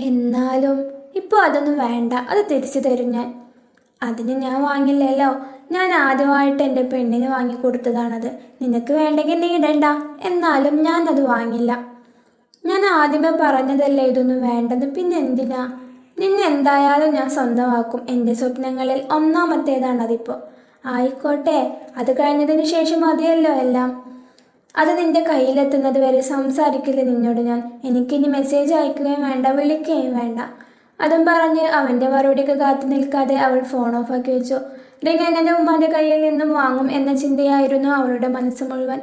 എന്നാലും ഇപ്പോൾ അതൊന്നും വേണ്ട. അത് തിരിച്ചു തരും ഞാൻ. അതിന് ഞാൻ വാങ്ങില്ലല്ലോ. ഞാൻ ആദ്യമായിട്ട് എന്റെ പെണ്ണിന് വാങ്ങിക്കൊടുത്തതാണത്. നിനക്ക് വേണ്ടെങ്കിൽ നീ ഇടണ്ട. എന്നാലും ഞാൻ അത് വാങ്ങില്ല. ഞാൻ ആദ്യമേ പറഞ്ഞതല്ലേ ഇതൊന്നും വേണ്ടത് പിന്നെ എന്തിനാ? നിന്നെ എന്തായാലും ഞാൻ സ്വന്തമാക്കും. എന്റെ സ്വപ്നങ്ങളിൽ ഒന്നാമത്തേതാണ് അതിപ്പോൾ ആയിക്കോട്ടെ. അത് കഴിഞ്ഞതിന് ശേഷം മതിയല്ലോ എല്ലാം. അത് നിന്റെ കയ്യിലെത്തുന്നത് വരെ സംസാരിക്കില്ല നിന്നോട് ഞാൻ. എനിക്കിനി മെസ്സേജ് അയക്കുകയും വേണ്ട വിളിക്കുകയും വേണ്ട. അതും പറഞ്ഞ് അവന്റെ മറുപടിക്ക് കാത്തു നിൽക്കാതെ അവൾ ഫോൺ ഓഫാക്കി വെച്ചു. റിങ് എന്നെ ഉമ്മാന്റെ കയ്യിൽ നിന്നും വാങ്ങും എന്ന ചിന്തയായിരുന്നു അവളുടെ മനസ്സ് മുഴുവൻ.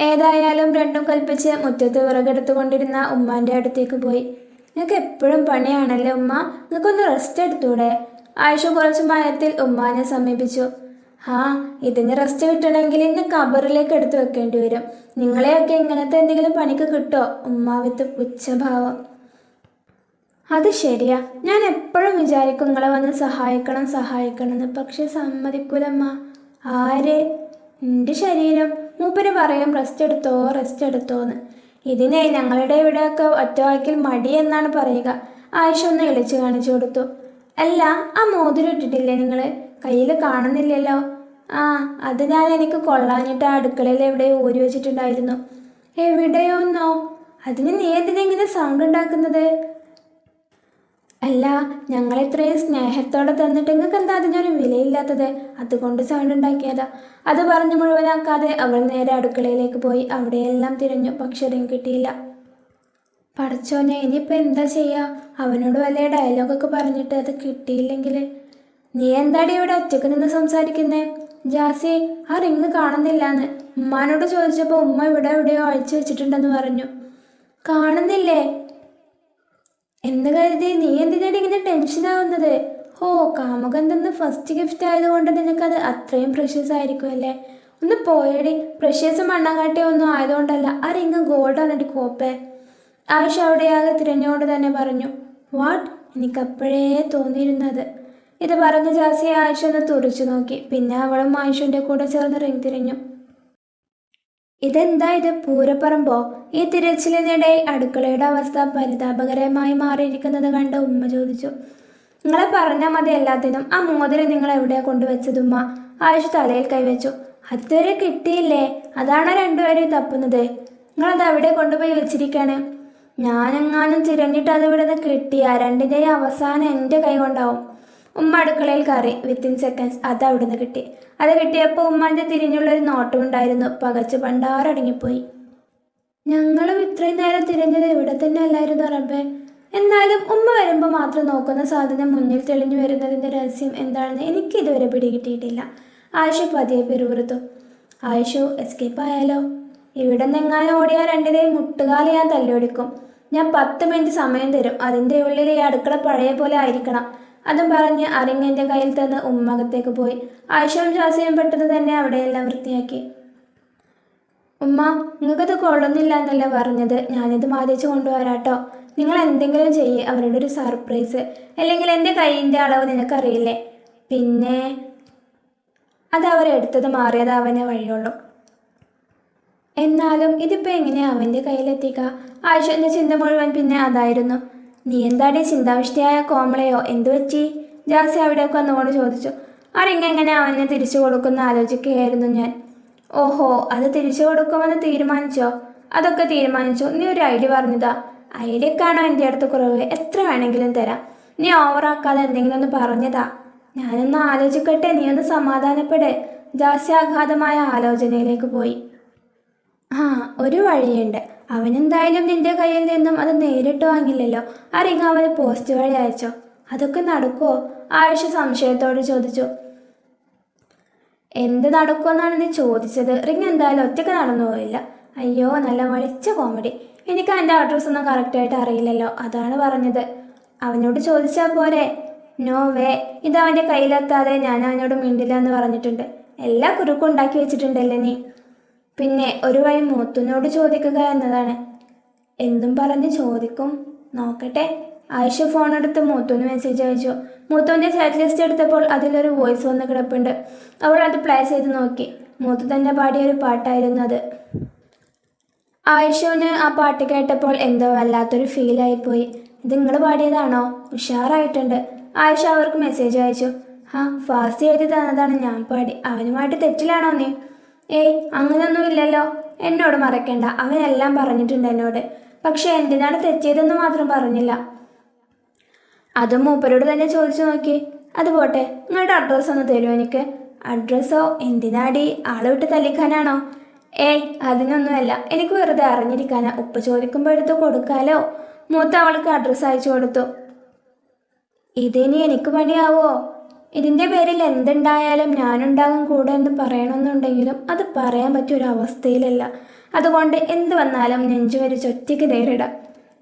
ഏതായാലും രണ്ടും കൽപ്പിച്ച് മുറ്റത്ത് വിറകെടുത്തുകൊണ്ടിരുന്ന ഉമ്മാന്റെ അടുത്തേക്ക് പോയി. നിങ്ങൾക്ക് എപ്പോഴും പണിയാണല്ലേ ഉമ്മ? നിനക്കൊന്ന് റെസ്റ്റ് എടുത്തൂടെ? ആയിഷ കുറച്ച് മയത്തിൽ ഉമ്മാനെ സമീപിച്ചു. ആ ഇതിന് റെസ്റ്റ് കിട്ടണമെങ്കിൽ ഇന്ന് കബറിലേക്ക് എടുത്തു വെക്കേണ്ടി വരും. നിങ്ങളെയൊക്കെ ഇങ്ങനത്തെ എന്തെങ്കിലും പണിക്ക് കിട്ടോ? ഉമ്മാവിത്ത് പുച്ഛഭാവം. അത് ശരിയാ. ഞാൻ എപ്പോഴും വിചാരിക്കും നിങ്ങളെ വന്ന് സഹായിക്കണം സഹായിക്കണം എന്ന്. പക്ഷെ സമ്മതിക്കൂലമ്മ. ആര്? എന്റെ ശരീരം. മൂപ്പര് പറയും റെസ്റ്റ് എടുത്തോ റെസ്റ്റ് എടുത്തോന്ന് ഇതിനെ ഞങ്ങളുടെ ഇവിടെയൊക്കെ ഒറ്റവാക്കിൽ മടി എന്നാണ് പറയുക. ആയിഷ ഒന്ന് ഇളിച്ചു കാണിച്ചു കൊടുത്തു. അല്ല ആ മോതിരം ഇട്ടിട്ടില്ലേ നിങ്ങൾ കയ്യിൽ കാണുന്നില്ലല്ലോ. ആ അത് ഞാൻ എനിക്ക് കൊള്ളാഞ്ഞിട്ട് ആ അടുക്കളയിൽ എവിടെയോ ഊരി വെച്ചിട്ടുണ്ടായിരുന്നു. എവിടെയോന്നോ. അതിന് നീ എന്തിനെങ്ങനെ സൗണ്ട് ഉണ്ടാക്കുന്നത്? അല്ല ഞങ്ങൾ ഇത്രയും സ്നേഹത്തോടെ തന്നിട്ട് നിങ്ങൾക്ക് എന്താ അതിനൊരു വിലയില്ലാത്തത്? അതുകൊണ്ട് സൗണ്ട് ഉണ്ടാക്കിയതാ. അത് പറഞ്ഞു മുഴുവനാക്കാതെ അവൾ നേരെ അടുക്കളയിലേക്ക് പോയി. അവിടെയെല്ലാം തിരഞ്ഞു. പക്ഷെ റിങ് കിട്ടിയില്ല. പഠിച്ചോനെ ഇനിയിപ്പോൾ എന്താ ചെയ്യുക അവനോട് വലിയ ഡയലോഗൊക്കെ പറഞ്ഞിട്ട് അത് കിട്ടിയില്ലെങ്കിൽ നീ എന്താടി ഇവിടെ ഒറ്റയ്ക്ക് നിന്ന് സംസാരിക്കുന്നേ? ജാസി ആ റിങ് കാണുന്നില്ലാന്ന്. ഉമ്മാനോട് ചോദിച്ചപ്പോൾ ഉമ്മ ഇവിടെ എവിടെയോ അഴിച്ചു വെച്ചിട്ടുണ്ടെന്ന് പറഞ്ഞു. കാണുന്നില്ലേ? എന്ന് കരുതി നീ എന്തിനാണ് ഇങ്ങനെ ടെൻഷനാവുന്നത് ഓ കാമുകൻ തന്ന ഫസ്റ്റ് ഗിഫ്റ്റ് ആയതുകൊണ്ട് നിനക്കത് അത്രയും പ്രഷ്യസ് ആയിരിക്കും അല്ലേ ഒന്ന് പോയടി. പ്രഷ്യസ് മണ്ണാങ്കാട്ടി ഒന്നും ആയതുകൊണ്ടല്ല ആ റിങ് ഗോൾഡാണ് ഒരു കോപ്പേ. ആയിഷ അവിടെയാകെ തിരഞ്ഞുകൊണ്ട് തന്നെ പറഞ്ഞു വാട്ട് എനിക്കപ്പോഴേ തോന്നിയിരുന്നത്. ഇത് പറഞ്ഞ ജാസി ആയിഷ ഒന്ന് തുറച്ചു നോക്കി. പിന്നെ അവളും ആയിഷന്റെ കൂടെ ചേർന്ന് റിങ് തിരിഞ്ഞു. ഇതെന്താ ഇത്? പൂരപ്പറമ്പോ? ഈ തിരച്ചിലിനിടെ അടുക്കളയുടെ അവസ്ഥ പരിതാപകരമായി മാറിയിരിക്കുന്നത് കണ്ട് ഉമ്മ ചോദിച്ചു. നിങ്ങളെ പറഞ്ഞാൽ മതി എല്ലാത്തിനും. ആ മോതിരം നിങ്ങൾ എവിടെയാ കൊണ്ടുവച്ചത് ഉമ്മ? ആയിഷ തലയിൽ കൈവച്ചു. അതുവരെ കിട്ടിയില്ലേ? അതാണോ രണ്ടുപേരെയും തപ്പുന്നത്? നിങ്ങളത് അവിടെ കൊണ്ടുപോയി വെച്ചിരിക്കാണ് ഞാനെങ്ങാനും തിരഞ്ഞിട്ട് അത് ഇവിടെ നിന്ന് കിട്ടിയ? രണ്ടിന്റെയും അവസാനം എന്റെ കൈ കൊണ്ടാവും. ഉമ്മ അടുക്കളയിൽ കയറി. വിത്തിൻ സെക്കൻഡ്സ് അത് അവിടുന്ന് കിട്ടി. അത് കിട്ടിയപ്പോൾ ഉമ്മാന്റെ തിരിഞ്ഞുള്ളൊരു നോട്ടം ഉണ്ടായിരുന്നു. പകച്ച് പണ്ടാറടങ്ങിപ്പോയി ഞങ്ങളും ഇത്രയും നേരം തിരഞ്ഞത് ഇവിടെ തന്നെ അല്ലായിരുന്നു റബ്ബേ? എന്നാലും ഉമ്മ വരുമ്പോൾ മാത്രം നോക്കുന്ന സാധനം മുന്നിൽ തെളിഞ്ഞു വരുന്നതിന്റെ രഹസ്യം എന്താണെന്ന് എനിക്ക് ഇതുവരെ പിടികിട്ടിയിട്ടില്ല. ആയിഷ പതിയെ പിറുപിറുത്തു. ആയിഷു എസ്കേപ്പ് ആയാലോ? ഇവിടെ നിന്നെങ്ങാനും ഓടിയാൽ രണ്ടിനെയും മുട്ടുകാലി ഞാൻ തല്ലിയൊടിക്കും. ഞാൻ പത്ത് മിനിറ്റ് സമയം തരും. അതിന്റെ ഉള്ളിൽ ഈ അടുക്കള പഴയ പോലെ ആയിരിക്കണം. അതും പറഞ്ഞ് അരിങ്ങന്റെ കയ്യിൽ തന്ന് ഉമ്മകത്തേക്ക് പോയി. ആയിഷയും ജാസിയും പെട്ടെന്ന് തന്നെ അവിടെയെല്ലാം വൃത്തിയാക്കി. ഉമ്മ നിങ്ങൾക്കത് കൊള്ളുന്നില്ല എന്നല്ല പറഞ്ഞത്? ഞാനിത് മാതിച്ച് കൊണ്ടുവരാട്ടോ. നിങ്ങൾ എന്തെങ്കിലും ചെയ്യേ അവരുടെ ഒരു സർപ്രൈസ്. അല്ലെങ്കിൽ എന്റെ കൈയിന്റെ അളവ് നിനക്കറിയില്ലേ? പിന്നെ അത് അവരെടുത്തത് മാറിയത് അവനെ വഴിയുള്ളൂ. എന്നാലും ഇതിപ്പോൾ എങ്ങനെയാ അവന്റെ കയ്യിലെത്തിക്കുക? ആയിഷന്റെ ചിന്ത മുഴുവൻ പിന്നെ അതായിരുന്നു. നീ എന്താടേ ചിന്താവിഷ്ടയായ കോമളയോ? എന്തു പറ്റി? ജാസി അവിടെയൊക്കെ വന്നുകൊണ്ട് ചോദിച്ചു. ആ അവനെ തിരിച്ചു കൊടുക്കുന്ന ആലോചിക്കുകയായിരുന്നു ഞാൻ. ഓഹോ അത് തിരിച്ചു കൊടുക്കുമെന്ന് തീരുമാനിച്ചോ? അതൊക്കെ തീരുമാനിച്ചു. നീ ഒരു ഐഡിയ പറഞ്ഞതാ. ഐഡിയക്കാണോ എന്റെ അടുത്ത് കുറവ്? എത്ര വേണമെങ്കിലും തരാം. നീ ഓവറാക്കാതെ എന്തെങ്കിലും ഒന്ന് പറഞ്ഞതാ. ഞാനൊന്ന് ആലോചിക്കട്ടെ. നീ ഒന്ന് സമാധാനപ്പെടേ. ജാസ്യാഘാതമായ ആലോചനയിലേക്ക് പോയി. ആ ഒരു വഴിയുണ്ട്. അവനെന്തായാലും നിന്റെ കയ്യിൽ നിന്നും അത് നേരിട്ട് വാങ്ങില്ലല്ലോ. ആ അവന് പോസ്റ്റ് വഴി അയച്ചോ. അതൊക്കെ നടക്കുമോ ആയുഷ് സംശയത്തോട് ചോദിച്ചു. എന്ത് നടക്കുമെന്നാണ് നീ ചോദിച്ചത്? റിങ് എന്തായാലും ഒറ്റയ്ക്ക് നടന്നു പോയില്ല. അയ്യോ നല്ല വളിച്ച കോമഡി എനിക്ക് അതിന്റെ അഡ്രസ്സ് ഒന്നും കറക്റ്റായിട്ട് അറിയില്ലല്ലോ. അതാണ് പറഞ്ഞത്. അവനോട് ചോദിച്ചാൽ പോരെ? നോ വേ ഇത് അവന്റെ കയ്യിലെത്താതെ ഞാൻ അവനോട് മിണ്ടില്ല എന്ന് പറഞ്ഞിട്ടുണ്ട്. എല്ലാ കുറുക്കും ഉണ്ടാക്കി വെച്ചിട്ടുണ്ടല്ലേ നീ? പിന്നെ ഒരു വഴി മൂത്തുനോട് ചോദിക്കുക എന്നതാണ്. എന്തും പറഞ്ഞ് ചോദിക്കും. നോക്കട്ടെ. ആയിഷ ഫോൺ എടുത്ത് മൂത്തുവിന് മെസ്സേജ് അയച്ചു. മൂത്തുവിന്റെ ചാറ്റ് ലിസ്റ്റ് എടുത്തപ്പോൾ അതിലൊരു വോയിസ് വന്ന് കിടപ്പുണ്ട്. അവൾ അത് പ്ലേ ചെയ്ത് നോക്കി. മൂത്തു തന്നെ പാടിയ ഒരു പാട്ടായിരുന്നു അത്. ആയിഷുവിന് ആ പാട്ട് കേട്ടപ്പോൾ എന്തോ വല്ലാത്തൊരു ഫീലായിപ്പോയി ഇത് നിങ്ങൾ പാടിയതാണോ? ഉഷാറായിട്ടുണ്ട്. ആയിഷ അവർക്ക് മെസ്സേജ് അയച്ചു. ആ ഫാസ്റ്റ് എഴുതി തന്നതാണ് ഞാൻ പാടി. അവനുമായിട്ട് തെറ്റിലാണോ നീ? ഏയ് അങ്ങനെയൊന്നും ഇല്ലല്ലോ എന്നോട് മറക്കണ്ട. അവനെല്ലാം പറഞ്ഞിട്ടുണ്ട് എന്നോട്. പക്ഷെ എന്തിനാണ് തെറ്റിയതെന്ന് മാത്രം പറഞ്ഞില്ല. അതും മൂപ്പരോട് തന്നെ ചോദിച്ചു നോക്കി. അത് പോട്ടെ നിങ്ങളുടെ അഡ്രസ്സ് ഒന്ന് തരുമോ എനിക്ക്. അഡ്രസ്സോ എന്തിനാടി? ആളെ വിട്ട് തല്ലിക്കാനാണോ? ഏയ് അതിനൊന്നുമല്ല. എനിക്ക് വെറുതെ അറിഞ്ഞിരിക്കാനാ. ഉപ്പ് ചോദിക്കുമ്പോൾ എടുത്ത് കൊടുക്കാലോ? മൂത്ത അവൾക്ക് അഡ്രസ്സ് അയച്ചു കൊടുത്തു. ഇതിനി എനിക്ക് പണിയാവോ? ഇതിന്റെ പേരിൽ എന്തുണ്ടായാലും ഞാനുണ്ടാകും കൂടെ എന്ന് പറയണമെന്നുണ്ടെങ്കിലും അത് പറയാൻ പറ്റിയ ഒരു അതുകൊണ്ട് എന്ത് വന്നാലും നെഞ്ചു വരിച്ച് ഒറ്റയ്ക്ക് നേരിടാം.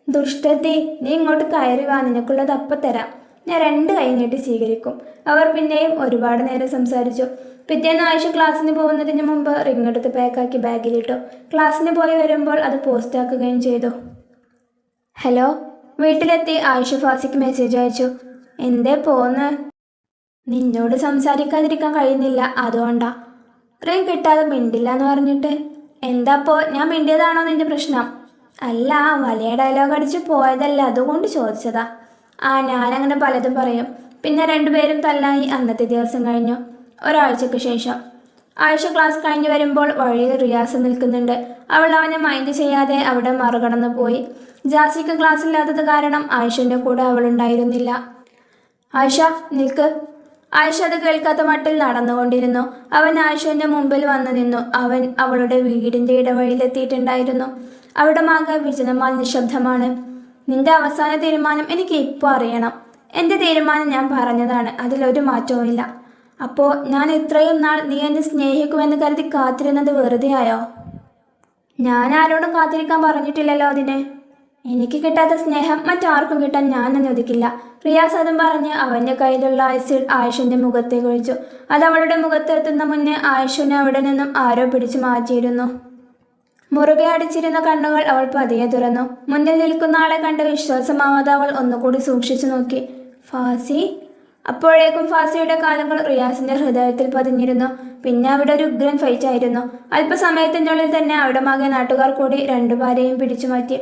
ദുഷ്ടത്തി നീ ഇങ്ങോട്ട് കയറി വാ നിനക്കുള്ളത് അപ്പം തരാം. ഞാൻ രണ്ട് കൈ നീട്ടി സ്വീകരിക്കും. അവർ പിന്നെയും ഒരുപാട് നേരം സംസാരിച്ചു. പിറ്റേന്ന് ആഴ്ച ക്ലാസ്സിന് പോകുന്നതിന് മുമ്പ് റിംഗ് എടുത്ത് പാക്കാക്കി ബാഗിലിട്ടു. ക്ലാസ്സിന് പോയി വരുമ്പോൾ അത് പോസ്റ്റാക്കുകയും ചെയ്തു. ഹലോ? വീട്ടിലെത്തി ആയിഷ ഫാസിക്ക് മെസ്സേജ് അയച്ചു. എന്തേ പോന്ന് നിന്നോട് സംസാരിക്കാതിരിക്കാൻ കഴിയുന്നില്ല. അതുകൊണ്ടാ. ഇത്രയും കിട്ടാതെ മിണ്ടില്ല എന്ന് പറഞ്ഞിട്ട്. എന്താപ്പോ? ഞാൻ മിണ്ടിയതാണോ നിന്റെ പ്രശ്നം? അല്ല വലിയ ഡയലോഗ് അടിച്ച് പോയതല്ല. അതുകൊണ്ട് ചോദിച്ചതാ. ആ ഞാനങ്ങനെ പലതും പറയും. പിന്നെ രണ്ടുപേരും തല്ലായി. അന്നത്തെ ദിവസം കഴിഞ്ഞു. ഒരാഴ്ചക്ക് ശേഷം. ആഴ്ച ക്ലാസ് കഴിഞ്ഞു വരുമ്പോൾ വഴിയിൽ റിയാസ് നിൽക്കുന്നുണ്ട്. അവൾ അവനെ മൈൻഡ് ചെയ്യാതെ അവിടെ മറുകടന്നു പോയി. ജാസിക്ക് ക്ലാസ് ഇല്ലാത്തത് കാരണം ആയിഷന്റെ കൂടെ അവൾ ഉണ്ടായിരുന്നില്ല. ആയിഷ നിൽക്ക്. ആയിഷ അത് കേൾക്കാത്ത മട്ടിൽ നടന്നുകൊണ്ടിരുന്നു. അവൻ ആയിഷന്റെ മുമ്പിൽ വന്നു നിന്നു. അവൻ അവളുടെ വീടിന്റെ ഇടവഴിയിലെത്തിയിട്ടുണ്ടായിരുന്നു. അവിടെ മാകെ വിജനമാൽ നിശബ്ദമാണ്. നിന്റെ അവസാന തീരുമാനം എനിക്ക് ഇപ്പോൾ അറിയണം. എന്റെ തീരുമാനം ഞാൻ പറഞ്ഞതാണ്. അതിലൊരു മാറ്റവുമില്ല. അപ്പോ ഞാൻ ഇത്രയും നാൾ നീ എന്നെ സ്നേഹിക്കുമെന്ന് കരുതി കാത്തിരുന്നത് വെറുതെയായോ? ഞാൻ ആരോടും കാത്തിരിക്കാൻ പറഞ്ഞിട്ടില്ലല്ലോ അതിന്. എനിക്ക് കിട്ടാത്ത സ്നേഹം മറ്റാർക്കും കിട്ടാൻ ഞാൻ അനുവദിക്കില്ല റിയാസ് അതും പറഞ്ഞ് അവന്റെ കയ്യിലുള്ള ആസിഡ് ആയുഷിന്റെ മുഖത്തെ കുഴിച്ചു. അത് അവളുടെ മുഖത്തെത്തുന്ന മുന്നേ ആയുഷിനെ അവിടെ നിന്നും ആരോ പിടിച്ചു മാറ്റിയിരുന്നു. മുറുകെ അടിച്ചിരുന്ന കണ്ണുകൾ അവൾ പതിയെ തുറന്നു. മുന്നിൽ നിൽക്കുന്ന ആളെ കണ്ട് വിശ്വാസമാവാതെ അവൾ ഒന്നുകൂടി സൂക്ഷിച്ചു നോക്കി. ഫാസി? അപ്പോഴേക്കും ഫാസിയുടെ കാലങ്ങൾ റിയാസിന്റെ ഹൃദയത്തിൽ പതിഞ്ഞിരുന്നു. പിന്നെ അവിടെ ഒരു ഉഗ്രൻ ഫൈറ്റ് ആയിരുന്നു. അല്പസമയത്തിനുള്ളിൽ തന്നെ അവിടെ മകെ നാട്ടുകാർ കൂടി രണ്ടുപേരെയും പിടിച്ചു മാറ്റി.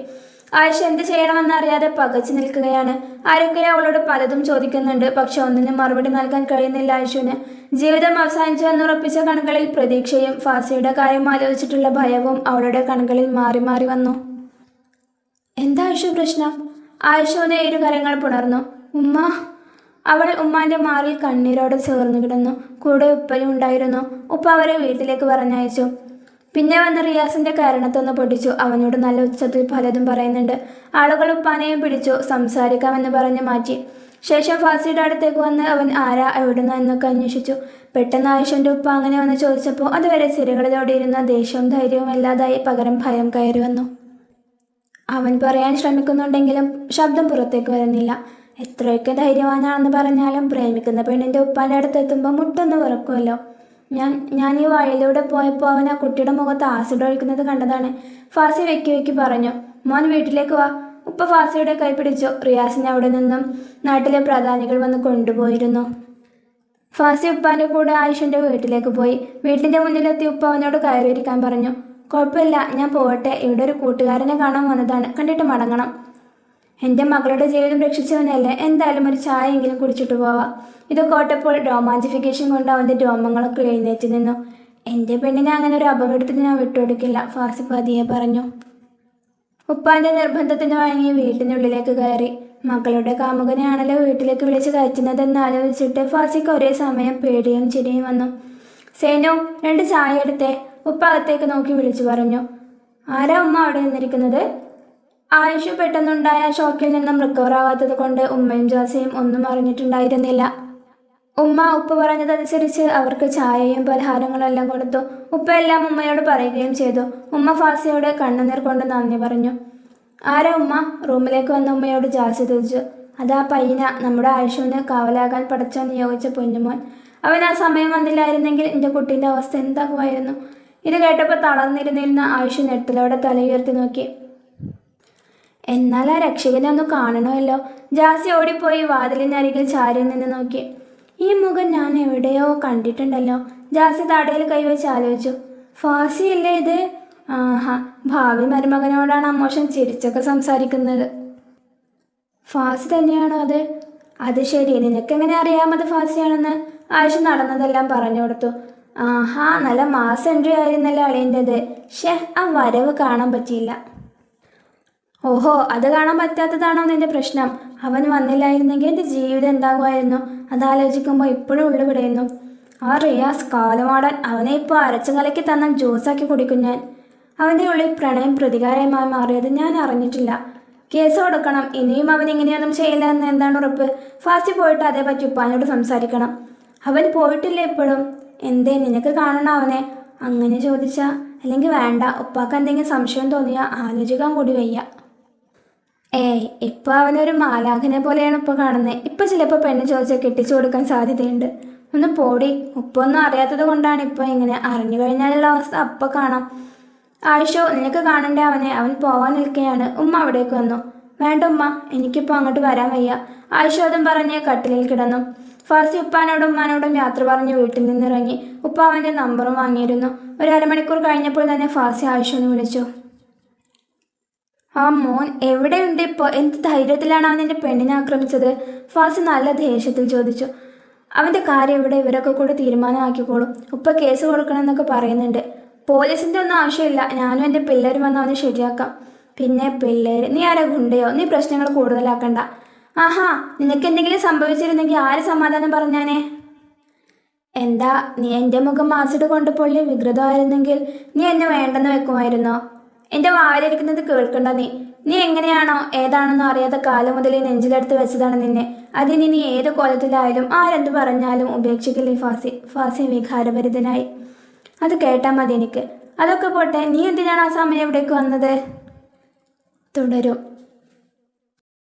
ആയിഷ എന്ത് ചെയ്യണമെന്ന് അറിയാതെ പകച്ചു നിൽക്കുകയാണ്. ആരൊക്കെ അവളോട് പലതും ചോദിക്കുന്നുണ്ട്. പക്ഷെ ഒന്നിനും മറുപടി നൽകാൻ കഴിയുന്നില്ല ആയിഷുവിന്. ജീവിതം അവസാനിച്ചു എന്നുറപ്പിച്ച കണുകളിൽ പ്രതീക്ഷയും ഫാസിയുടെ കാര്യം ആലോചിച്ചിട്ടുള്ള ഭയവും അവളുടെ കണുകളിൽ മാറി മാറി വന്നു. എന്താ ആയിഷു പ്രശ്നം? ആയിഷുവിനെ ഇരു കരങ്ങൾ പുണർന്നു. ഉമ്മ. അവൾ ഉമ്മാന്റെ മാറിൽ കണ്ണീരോടെ ചേർന്നു കിടന്നു. കൂടെ ഉപ്പയും ഉണ്ടായിരുന്നു. ഉപ്പ അവരെ വീട്ടിലേക്ക് പറഞ്ഞയച്ചു. പിന്നെ വന്ന് റിയാസിന്റെ കാരണത്തൊന്ന് പൊട്ടിച്ചു. അവനോട് നല്ല ഉച്ചത്തിൽ പലതും പറയുന്നുണ്ട്. ആളുകൾ ഉപ്പാനെയും പിടിച്ചു. സംസാരിക്കാമെന്ന് പറഞ്ഞ് മാറ്റി. ശേഷം ഫാസിയുടെ അടുത്തേക്ക് വന്ന് അവൻ ആരാ എവിടുന്ന എന്നൊക്കെ അന്വേഷിച്ചു. പെട്ടെന്ന് ആയിഷന്റെ ഉപ്പ അങ്ങനെ വന്ന് ചോദിച്ചപ്പോൾ അതുവരെ സിരകളിലോടിയിരുന്ന ദേഷ്യവും ധൈര്യവും അല്ലാതായി പകരം ഭയം കയറി വന്നു. അവൻ പറയാൻ ശ്രമിക്കുന്നുണ്ടെങ്കിലും ശബ്ദം പുറത്തേക്ക് വരുന്നില്ല. എത്രയൊക്കെ ധൈര്യവാനാണെന്ന് പറഞ്ഞാലും പ്രേമിക്കുന്ന പെണ്ണിന്റെ ഉപ്പാന്റെ അടുത്ത് എത്തുമ്പോൾ മുട്ടൊന്ന് വിറക്കുമല്ലോ ഞാൻ ഞാൻ ഈ വഴിയിലൂടെ പോയപ്പോൾ അവൻ ആ കുട്ടിയുടെ മുഖത്ത് ആസിഡ് ഒഴിക്കുന്നത് കണ്ടതാണ്. ഫാസി വെക്കി വെക്കി പറഞ്ഞു മോൻ വീട്ടിലേക്ക് വാ. ഉപ്പ ഫാസിയുടെ കൈ പിടിച്ചു. റിയാസിനെ അവിടെ നിന്നും നാട്ടിലെ പ്രധാനികൾ വന്ന് കൊണ്ടുപോയിരുന്നു. ഫാസി ഉപ്പാന്റെ കൂടെ ആയിഷന്റെ വീട്ടിലേക്ക് പോയി. വീട്ടിന്റെ മുന്നിലെത്തി ഉപ്പ അവനോട് കയറിയിരിക്കാൻ പറഞ്ഞു കുഴപ്പമില്ല ഞാൻ പോവട്ടെ. ഇവിടെ ഒരു കൂട്ടുകാരനെ കാണാൻ വന്നതാണ്. കണ്ടിട്ട് മടങ്ങണം. എന്റെ മകളുടെ ജീവിതം രക്ഷിച്ചവനല്ലേ എന്തായാലും ഒരു ചായയെങ്കിലും കുടിച്ചിട്ട് പോവാം. ഇതൊക്കെ ഓട്ടപ്പോൾ രോമാഞ്ചിഫിക്കേഷൻ കൊണ്ട് അവന്റെ രോമങ്ങളൊക്കെ എഴുന്നേറ്റ് നിന്നു. എന്റെ പെണ്ണിനെ അങ്ങനെ ഒരു അപകടത്തിന് ഞാൻ വിട്ടുകൊടുക്കില്ല ഫാസി പതിയെ പറഞ്ഞു. ഉപ്പാന്റെ നിർബന്ധത്തിന് വഴങ്ങി വീട്ടിനുള്ളിലേക്ക് കയറി. മക്കളുടെ കാമുകനെയാണല്ലോ വീട്ടിലേക്ക് വിളിച്ച് കയറ്റുന്നതെന്ന് ആലോചിച്ചിട്ട് ഫാസിക്ക് ഒരേ സമയം പേടിയും ചിരിയും വന്നു. സേനു രണ്ട് ചായ എടുത്തേ. ഉപ്പ അകത്തേക്ക് നോക്കി വിളിച്ചു പറഞ്ഞു. ആരാ ഉമ്മ അവിടെ നിന്നിരിക്കുന്നത്? ആയുഷ് പെട്ടെന്നുണ്ടായ ഷോക്കിൽ നിന്നും റിക്കവർ ആവാത്തത് കൊണ്ട് ഉമ്മയും ജാസയും ഒന്നും അറിഞ്ഞിട്ടുണ്ടായിരുന്നില്ല. ഉമ്മ ഉപ്പ് പറഞ്ഞതനുസരിച്ച് അവർക്ക് ചായയും പലഹാരങ്ങളും എല്ലാം കൊടുത്തു. ഉപ്പ എല്ലാം ഉമ്മയോട് പറയുകയും ചെയ്തു. ഉമ്മ ഫാസിയോട് കണ്ണുനീർ കൊണ്ട് നന്ദി പറഞ്ഞു. ആരാ ഉമ്മ? റൂമിലേക്ക് വന്ന ഉമ്മയോട് ജാസി തിരിച്ചു അതാ പയ്യന. നമ്മുടെ ആയുഷുവിന് കാവലാകാൻ പടച്ചോ നിയോഗിച്ച പൊന്നുമോൻ. അവൻ ആ സമയം വന്നില്ലായിരുന്നെങ്കിൽ എന്റെ കുട്ടീന്റെ അവസ്ഥ എന്താകുമായിരുന്നു? ഇത് കേട്ടപ്പോൾ തളർന്നിരുന്നിരുന്ന ആയുഷ് നെട്ടിലോടെ തലയുയർത്തി നോക്കി. എന്നാൽ ആ രക്ഷകനെ ഒന്ന് കാണണമല്ലോ. ജാസി ഓടിപ്പോയി വാതിലിനരികിൽ ചാരി നിന്ന് നോക്കി. ഈ മുഖം ഞാൻ എവിടെയോ കണ്ടിട്ടുണ്ടല്ലോ. ജാസി താടയിൽ കൈവച്ച് ആലോചിച്ചു. ഫാസി അല്ലേ ഇത്? ആഹാ ഭാവി മരുമകനോടാണ് അമ്മോഷൻ ചിരിച്ചൊക്കെ സംസാരിക്കുന്നത്. ഫാസി തന്നെയാണോ അത്? അത് ശരി നിനക്കെങ്ങനെ അറിയാം അത് ഫാസിയാണെന്ന്? ആയിഷ നടന്നതെല്ലാം പറഞ്ഞു കൊടുത്തു. ആഹാ നല്ല മാസ് എൻട്രി ആയിരുന്നല്ലോ അളിയന്റെത്. ഷെ ആ വരവ് കാണാൻ പറ്റിയില്ല. ഓഹോ അത് കാണാൻ പറ്റാത്തതാണോ നിന്റെ പ്രശ്നം? അവൻ വന്നില്ലായിരുന്നെങ്കിൽ എന്റെ ജീവിതം എന്താകുമായിരുന്നു? അതാലോചിക്കുമ്പോൾ ഇപ്പോഴും ഉള്ളു പിടയുന്നു. ആ റിയാസ് കാലമാടാൻ അവനെ ഇപ്പോൾ അരച്ചു കലക്കി തന്ന ജ്യൂസാക്കി കുടിക്കും ഞാൻ. അവന്റെ ഉള്ളിൽ പ്രണയം പ്രതികാരമായി മാറിയത് ഞാൻ അറിഞ്ഞിട്ടില്ല. കേസ് കൊടുക്കണം ഇനിയും അവൻ ഇങ്ങനെയൊന്നും ചെയ്യില്ല എന്ന് എന്താണ് ഉറപ്പ്? ഫാസ്റ്റ് പോയിട്ട് അതേ അതേപറ്റി ഉപ്പാനോട് സംസാരിക്കണം. അവൻ പോയിട്ടില്ല ഇപ്പോഴും. എന്തേ നിനക്ക് കാണണം അവനെ? അങ്ങനെ ചോദിച്ചാ അല്ലെങ്കിൽ വേണ്ട ഉപ്പാക്ക് എന്തെങ്കിലും സംശയം തോന്നിയാ ആലോചിക്കാൻ കൂടി വയ്യ. ഏയ് ഇപ്പൊ അവനൊരു മാലാഖനെ പോലെയാണ് ഇപ്പൊ കാണുന്നത് ഇപ്പൊ ചിലപ്പോ പെണ്ണ് ചോദിച്ചാൽ കെട്ടിച്ചു കൊടുക്കാൻ സാധ്യതയുണ്ട്. ഒന്ന് പോടി ഉപ്പൊന്നും അറിയാത്തത് കൊണ്ടാണ് ഇപ്പൊ ഇങ്ങനെ അറിഞ്ഞു കഴിഞ്ഞാലുള്ള അവസ്ഥ അപ്പൊ കാണാം. ആയിഷോ നിനക്ക് കാണണ്ടേ അവനെ? അവൻ പോവാൻ നിൽക്കുകയാണ് ഉമ്മ അവിടേക്ക് വന്നു. വേണ്ട ഉമ്മ എനിക്കിപ്പോ അങ്ങോട്ട് വരാൻ വയ്യ. ആയിഷോ അതും പറഞ്ഞ് കട്ടിലിൽ കിടന്നു. ഫാസി ഉപ്പാനോടും ഉമ്മാനോടും യാത്ര പറഞ്ഞ് വീട്ടിൽ നിന്നിറങ്ങി. ഉപ്പ അവന്റെ നമ്പറും വാങ്ങിയിരുന്നു. ഒരു അരമണിക്കൂർ കഴിഞ്ഞപ്പോൾ തന്നെ ഫാസി ആയിഷോന്ന് വിളിച്ചു. ആ മോൻ എവിടെയുണ്ട് ഇപ്പോൾ എന്ത് ധൈര്യത്തിലാണ് അവൻ എന്റെ പെണ്ണിനെ ആക്രമിച്ചത്? ഫാസ് നല്ല ദേഷ്യത്തിൽ ചോദിച്ചു. അവന്റെ കാര്യം ഇവിടെ ഇവരൊക്കെ കൂടെ തീരുമാനമാക്കിക്കോളും. ഉപ്പ കേസ് കൊടുക്കണമെന്നൊക്കെ പറയുന്നുണ്ട്. പോലീസിന്റെ ഒന്നും ആവശ്യമില്ല. ഞാനും എന്റെ പിള്ളേരും വന്ന് അവനെ ശരിയാക്കാം. പിന്നെ പിള്ളേര് നീ ആരാ ഗുണ്ടയോ? നീ പ്രശ്നങ്ങൾ കൂടുതലാക്കണ്ട. ആഹാ നിനക്ക് എന്തെങ്കിലും സംഭവിച്ചിരുന്നെങ്കിൽ ആര് സമാധാനം പറഞ്ഞാനേ? എന്താ നീ എന്റെ മുഖം മാസിഡ് കൊണ്ട് വികൃതമായിരുന്നെങ്കിൽ നീ എന്നെ വേണ്ടെന്ന് വെക്കുമായിരുന്നോ? എന്റെ വായിലിരിക്കുന്നത് കേൾക്കണ്ട നീ. നീ എങ്ങനെയാണോ ഏതാണെന്നോ അറിയാത്ത കാലം മുതൽ നെഞ്ചിലെടുത്ത് വെച്ചതാണ് നിന്നെ. അതിനി നീ ഏത് കോലത്തിലായാലും ആരെന്ത് പറഞ്ഞാലും ഉപേക്ഷിക്കില്ലേ ഫാസി ഫാസി വികാരഭരിതനായി. അത് കേട്ടാൽ മതി എനിക്ക്. അതൊക്കെ പോട്ടെ നീ എന്തിനാണ് ആ സമയം ഇവിടേക്ക് വന്നത്? തുടരും.